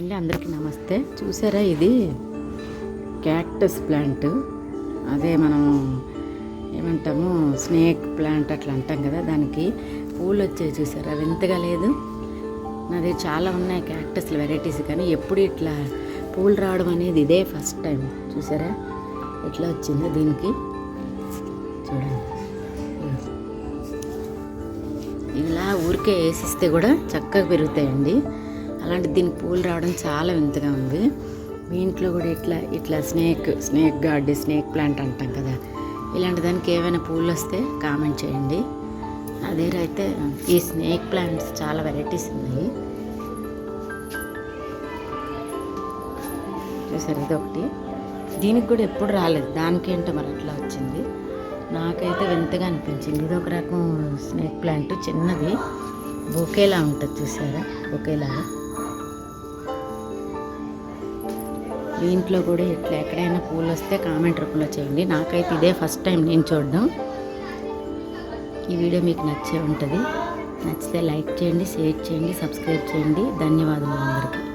అండి అందరికీ నమస్తే. చూసారా ఇది? Cactus plant. అదే మనం ఏమంటాము స్నేక్ ప్లాంట్ అట్లా అంటాం కదా దానికి పూలు వచ్చాయి చూసారా? వింతగా లేదు? నాది చాలా ఉన్నాయి క్యాక్టస్ల వెరైటీస్ కానీ ఎప్పుడు ఇట్లా పూలు రావడం అనేది ఇదే ఫస్ట్ టైం. చూసారా? ఎట్లా వచ్చిందో దీనికి? చూడండి. ఇలా ఊరికే వేసిస్తే కూడా చక్కగా పెరుగుతాయండి. అలాంటి దీనికి పూలు రావడం చాలా వింతగా ఉంది. మీ ఇంట్లో కూడా ఇట్లా ఇట్లా snake snake guard snake plant అంటాం కదా. ఇలాంటి దానికి ఏమైనా పూలు వస్తే కామెంట్ చేయండి. నా దగ్గర అయితే ఈ స్నేక్ ప్లాంట్స్ చాలా వెరైటీస్ ఉన్నాయి. చూసారు ఇది ఒకటి దీనికి కూడా ఎప్పుడు రాలేదు. దానికేంటో మరి అట్లా వచ్చింది. నాకైతే వింతగా అనిపించింది. ఇది ఒక రకం స్నేక్ ప్లాంట్ చిన్నది. బొకేలా ఉంటుంది చూసారా? బొకేలాగా. మీ ఇంట్లో కూడా ఇట్లా ఎక్కడైనా పూలు వస్తే కామెంట్ రూపంలో చేయండి. నాకైతే ఇదే ఫస్ట్ టైం నేను చూడడం. ఈ వీడియో మీకు నచ్చే ఉంటుంది. నచ్చితే లైక్ చేయండి షేర్ చేయండి సబ్స్క్రైబ్ చేయండి. ధన్యవాదములు అందరికీ.